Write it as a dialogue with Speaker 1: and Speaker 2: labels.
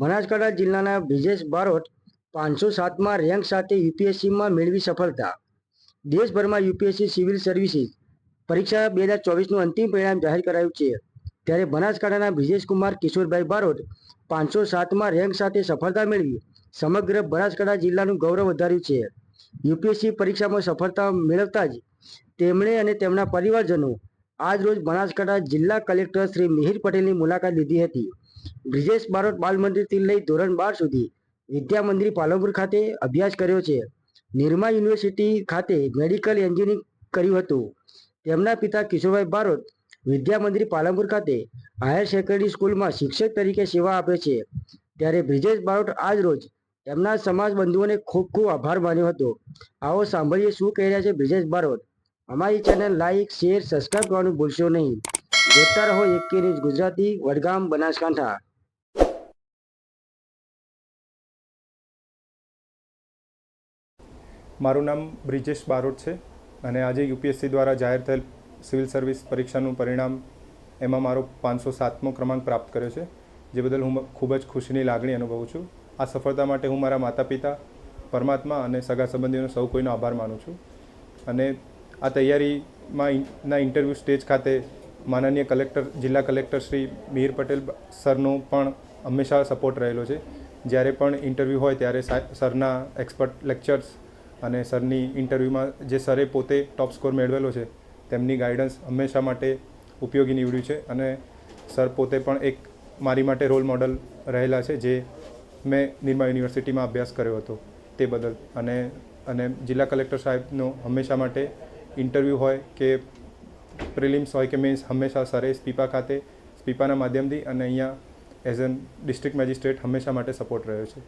Speaker 1: બનાસકાંઠા જિલ્લાના બ્રિજેશ બારોટ પાંચસો સાતમાં રેન્ક સાથે યુપીએસસીમાં મેળવી સફળતા. દેશભરમાં યુપીએસસી સિવિલ સર્વિસીસ પરીક્ષા બે હજાર ચોવીસનું અંતિમ પરિણામ જાહેર કરાયું છે. ત્યારે બનાસકાંઠાના બ્રિજેશ કિશોરભાઈ બારોટ પાંચસો સાતમાં રેન્ક સાથે સફળતા મેળવી સમગ્ર બનાસકાંઠા જિલ્લાનું ગૌરવ વધાર્યું છે. યુપીએસસી પરીક્ષામાં સફળતા મેળવતા જ તેમણે અને તેમના પરિવારજનો આજ રોજ બનાસકાંઠા જિલ્લા કલેક્ટર શ્રી મિહિર પટેલની મુલાકાત લીધી હતી. બ્રિજેશ બારોટ બાલ મંદિરથી લઈ ધોરણ બાર સુધી વિદ્યા મંદિર પાલનપુર ખાતે અભ્યાસ કર્યો છે. નિરમા યુનિવર્સિટી ખાતે મેડિકલ એન્જિનિયરિંગ કર્યું હતું. તેમના પિતા કિશોરભાઈ બારોટ વિદ્યા મંદિર પાલનપુર ખાતે હાયર સેકન્ડરી સ્કૂલમાં શિક્ષક તરીકે સેવા આપે છે. ત્યારે બ્રિજેશ બારોટ આજ રોજ એમના સમાજ બંધુઓને ખૂબ ખૂબ આભાર માન્યો હતો. આવો સાંભળીએ શું કહી રહ્યા છે બ્રિજેશ બારોટ. અમારી ચેનલ લાઈક, શેર, સબસ્ક્રાઈબ કરવાનું ભૂલશો નહીં. જોતા રહો એક ન્યૂઝ ગુજરાતી વડગામ બનાસકાંઠા.
Speaker 2: મારું નામ બ્રિજેશ બારોટ છે અને આજે યુપીએસસી દ્વારા જાહેર થયેલ સિવિલ સર્વિસ પરીક્ષાનું પરિણામ એમાં મારો પાંચસો સાતમો ક્રમાંક પ્રાપ્ત કર્યો છે, જે બદલ હું ખૂબ જ ખુશીની લાગણી અનુભવું છું. આ સફળતા માટે હું મારા માતા પિતા પરમાત્મા અને સગા સંબંધીઓનો સૌ કોઈનો આભાર માનું છું. અને આ તૈયારીમાં ના ઇન્ટરવ્યૂ સ્ટેજ ખાતે માનનીય કલેક્ટર, જિલ્લા કલેક્ટર શ્રી મિહિર પટેલ સરનો પણ હંમેશા સપોર્ટ રહેલો છે. જ્યારે પણ ઇન્ટરવ્યૂ હોય ત્યારે સરના એક્સપર્ટ, લેક્ચર્સ અને સરની ઇન્ટરવ્યૂમાં જે સરે પોતે ટોપ સ્કોર મેળવેલો છે, તેમની ગાઈડન્સ હંમેશા માટે ઉપયોગી નીવડ્યું છે અને સર પોતે પણ એક મારી માટે રોલ મોડલ રહેલા છે જે મેં નિર્મા યુનિવર્સિટીમાં અભ્યાસ કર્યો હતો તે બદલ. અને અને જિલ્લા કલેક્ટર સાહેબનો હંમેશા માટે ઇન્ટરવ્યૂ હોય કે પ્રિલિમ્સ હોય કે મીન્સ, હંમેશા સરે સ્પીપા ખાતે, સ્પીપાના માધ્યમથી અને અહીંયા એઝ એન ડિસ્ટ્રિક્ટ મેજિસ્ટ્રેટ હંમેશા માટે સપોર્ટ રહ્યો છે.